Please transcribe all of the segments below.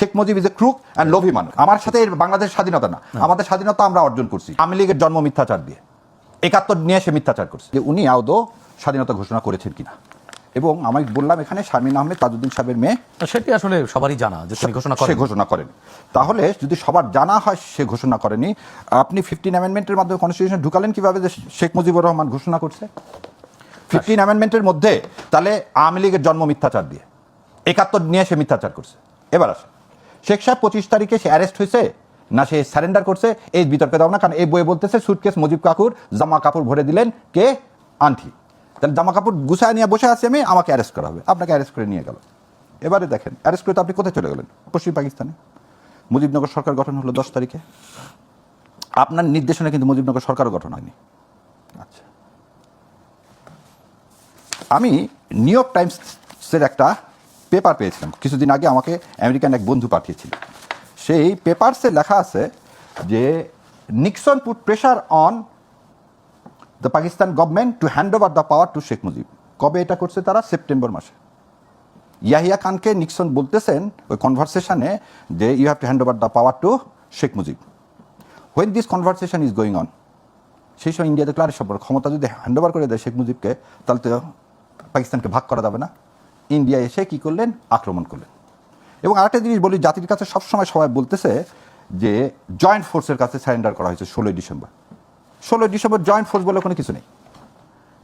Sheikh Mujib is a crook and লোভি মানুষ। আমার সাথে এর বাংলাদেশের স্বাধীনতা না। আমাদের স্বাধীনতা আমরা অর্জন করছি। আওয়ামী লীগের জন্ম মিথ্যাচার দিয়ে। একাত্তর নিয়ে সে মিথ্যাচার করছে। যে উনি আদৌ স্বাধীনতা ঘোষণা করেছেন কিনা। এবং আমি বললাম এখানে শারমিন আহমেদ তাজউদ্দিন সাহেবের মেয়ে। সেটি আসলে সবারই জানা যে তিনি ঘোষণা সে করেন ঘোষণা করেন। তাহলে যদি সবার জানা হয় সে ঘোষণা করেনি আপনি ফিফটিন অ্যামেন্ডমেন্টের মাধ্যমে কনস্টিটিউশন ঢুকালেন কীভাবে যে শেখ মুজিবুর রহমান ঘোষণা করছে? ফিফটিন অ্যামেন্ডমেন্টের মধ্যে তাহলে আওয়ামী লীগের জন্ম মিথ্যাচার দিয়ে। একাত্তর নিয়ে সে মিথ্যাচার করছে। এবার আসে শেখ সাহেব পঁচিশ তারিখে সে অ্যারেস্ট হয়েছে? না, সে সারেন্ডার করছে? এই বিতর্কে দাও না, কারণ এই বইয়ে বলতেছে সুটকেস মুজিব কাকুর জামা কাপড় ভরে দিলেন কে? আন্টি। তাহলে জামা কাপড় গুছায় নিয়ে বসে আছি আমি, আমাকে অ্যারেস্ট করা হবে। আপনাকে অ্যারেস্ট করে নিয়ে গেল। এবারে দেখেন অ্যারেস্ট করে তো আপনি কোথায় চলে গেলেন? পশ্চিম পাকিস্তানে। মুজিবনগর সরকার গঠন হলো দশ তারিখে। আপনার নির্দেশনা কিন্তু মুজিবনগর সরকার গঠন হয়নি। আচ্ছা। আমি নিউ ইয়র্ক টাইমসের একটা পেপার পেয়েছিলাম। কিছুদিন আগে আমাকে আমেরিকান এক বন্ধু পাঠিয়েছিল। সেই পেপারসে লেখা আছে যে Nixon put pressure on the Pakistan government to hand over the power to Sheikh Mujib কবে এটা করছে তারা? সেপ্টেম্বর মাসে। ইয়াহিয়া খানকে নিক্সন বলতেছেন ওই কনভারসেশনে যে you have to hand over the power to Sheikh Mujib when this conversation is going on সেই সময় ইন্ডিয়া দেখল আরে ক্ষমতা যদি হ্যান্ড ওভার করে দেয় শেখ মুজিবকে তাহলে তো পাকিস্তানকে ভাগ করা যাবে না। ইন্ডিয়া এসে কি করলেন? আক্রমণ করলেন। এবং আরেকটা জিনিস বলি, জাতির কাছে সবসময় সবাই বলতেছে যে জয়েন্ট ফোর্সের কাছে সারেন্ডার করা হয়েছে ষোলোই ডিসেম্বর। ষোলোই ডিসেম্বর জয়েন্ট ফোর্স বলে কোনো কিছু নেই।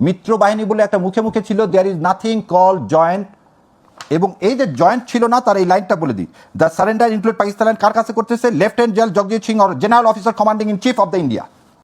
মিত্র বাহিনী বলে একটা মুখে মুখে ছিল there is nothing call joint এবং এই যে জয়েন্ট ছিল না, তার এই লাইনটা বলে দিই। দ্য সারেন্ডার ইনক্লুড পাকিস্তান কার কাছে করতেছে? Lieutenant general Jagjit Singh or general officer commanding in chief of the India